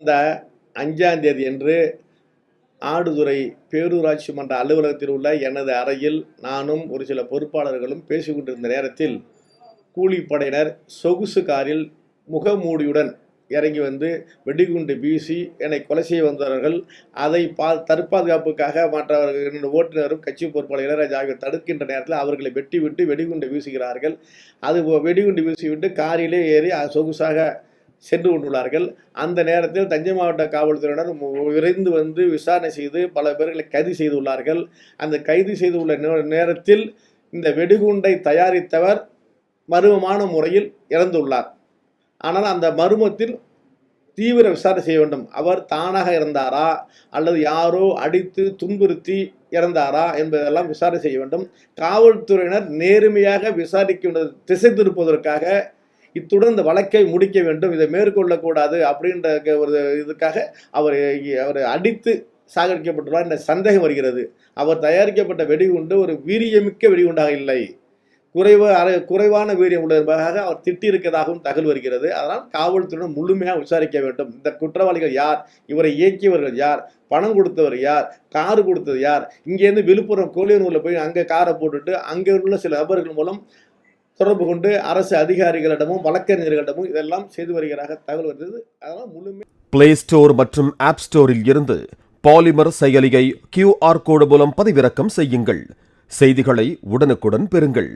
இந்த அஞ்சாம் தேதி என்று ஆடுதுறை பேரூராட்சி மன்ற அலுவலகத்தில் உள்ள எனது அறையில் நானும் ஒரு சில பொறுப்பாளர்களும் பேசிக்கொண்டிருந்த நேரத்தில் கூலிப்படையினர் சொகுசு காரில் முகமூடியுடன் இறங்கி வந்து வெடிகுண்டு வீசி என்னை கொலை செய்ய வந்தவர்கள் அதை பா தற்பாதுகாப்புக்காக மற்றவர்கள் என்னுடைய ஓட்டுநரும் கட்சி பொறுப்பாளர் இளையராஜா ஆகியோர் தடுக்கின்ற நேரத்தில் அவர்களை வெட்டி விட்டு வெடிகுண்டு வீசுகிறார்கள். அது போ- வெடிகுண்டு வீசிவிட்டு காரிலே ஏறி சொகுசாக சென்று கொண்டுள்ளார்கள். அந்த நேரத்தில் தஞ்சை மாவட்ட காவல்துறையினர் விரைந்து வந்து விசாரணை செய்து பல பேர்களை கைது செய்துள்ளார்கள். அந்த கைது செய்துள்ள நே- நேரத்தில் இந்த வெடிகுண்டை தயாரித்தவர் மர்மமான முறையில் இறந்துள்ளார். ஆனால் அந்த மர்மத்தில் தீவிர விசாரணை செய்ய வேண்டும். அவர் தானாக இறந்தாரா? அல்லது யாரோ அடித்து துன்புறுத்தி இறந்தாரா? என்பதெல்லாம் விசாரணை செய்ய வேண்டும். காவல்துறையினர் நேர்மையாக விசாரிக்க திசை திருப்பதற்காக இத்துடன் இந்த வழக்கை முடிக்க வேண்டும். இதை மேற்கொள்ளக்கூடாது அப்படின்ற ஒரு இதுக்காக அவர் அவர் அடித்து சாகரிக்கப்பட்டுள்ளார் என்ற சந்தேகம் வருகிறது. அவர் தயாரிக்கப்பட்ட வெடிகுண்டு ஒரு வீரியமிக்க வெடிகுண்டாக இல்லை. குறைவு அரை குறைவான வீரியம் உள்ளதாக அவர் திட்டியிருக்கதாகவும் தகவல் வருகிறது. அதனால் காவல்துறையினர் முழுமையாக விசாரிக்க வேண்டும். இந்த குற்றவாளிகள் யார்? இவரை இயக்கியவர்கள் யார்? பணம் கொடுத்தவர் யார்? கார் கொடுத்தது யார்? இங்கேருந்து விழுப்புரம் கோலியனூரில் போய் அங்கே காரை போட்டுட்டு அங்கே உள்ள சில நபர்கள் மூலம் தொடர்பு கொண்டு அரசு அதிகாரிகளிடமும் வழக்கறிஞர்களிடமும் இதெல்லாம் செய்து வருகிறாக தகவல் வருகிறது. அதனால் முழுமை பிளே ஸ்டோர் மற்றும் ஆப் ஸ்டோரில் இருந்து பாலிமர் செயலியை கியூஆர் கோடு மூலம் பதிவிறக்கம் செய்யுங்கள். செய்திகளை உடனுக்குடன் பெறுங்கள்.